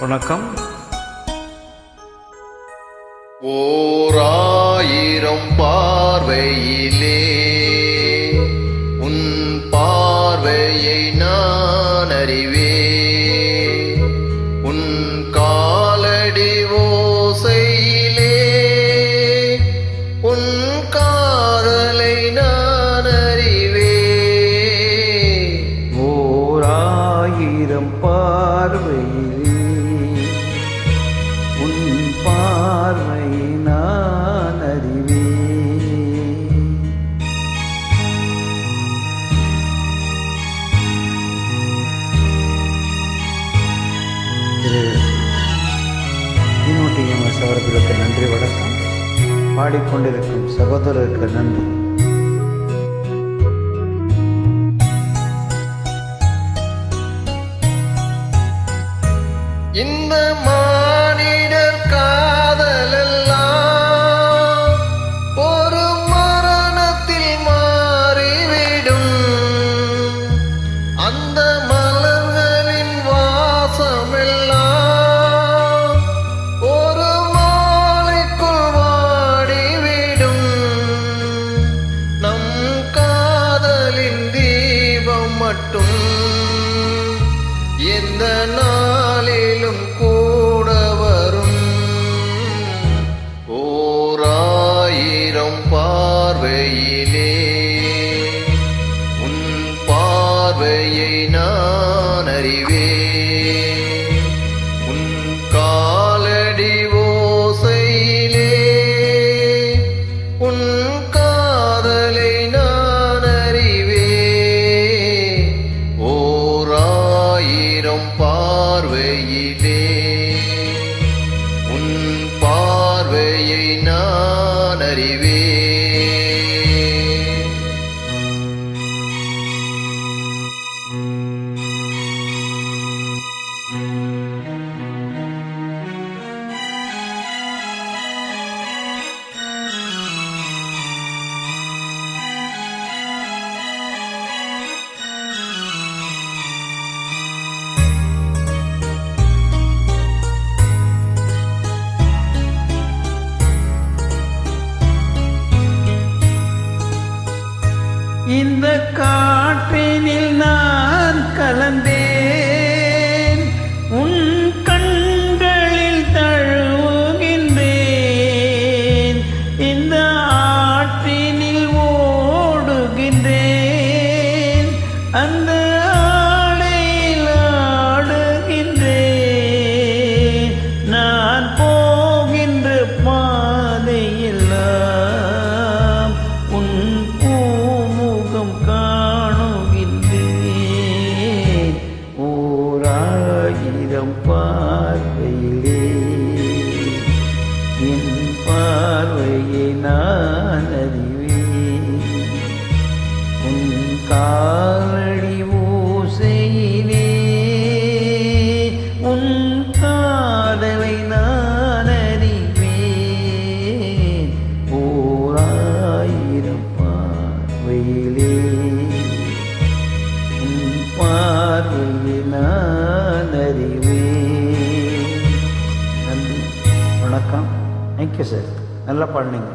வணக்கம். ஓராயிரம் பார்வையிலே உன் பார்வையை நான் அறிவே ஆயிரம் பார்வையிலே உன் பார்வை நான் அறிவே. இன்னொட்டி எம்எஸ் அவர்களுக்கு நன்றி வணக்கம். பாடிக்கொண்டிருக்கும் சகோதரருக்கு நன்றி. இந்த மானிடர் காதலெல்லாம் ஒரு மரணத்தில் மாறிவிடும். அந்த மலர்களின் வாசமெல்லாம் ஒரு மாலைக்குள் வாடிவிடும். நம் காதலின் தீபம் மட்டும் எந்த நாளிலும் கூட வரும். ஓராயிரம் பார்வையிலே உன் பார்வையை நான் அறிவேன். அறிவே இந்த காற்றினில் நான் கலந்தேன். உன் கண்களில் தழுவுகின்றேன். இந்த ஆற்றினில் ஓடுகின்றேன். அந்த பார்வையிலே. என் பார்வையை நான் அறிவேன். உன் காலடி ஓசையிலே. உன் காதலை நான் அறிவேன். ஓராயிரம் பார்வையிலே. உன் பார்வையை நான் அறிவேன். Okay sir. நல்லா பாடினீங்க.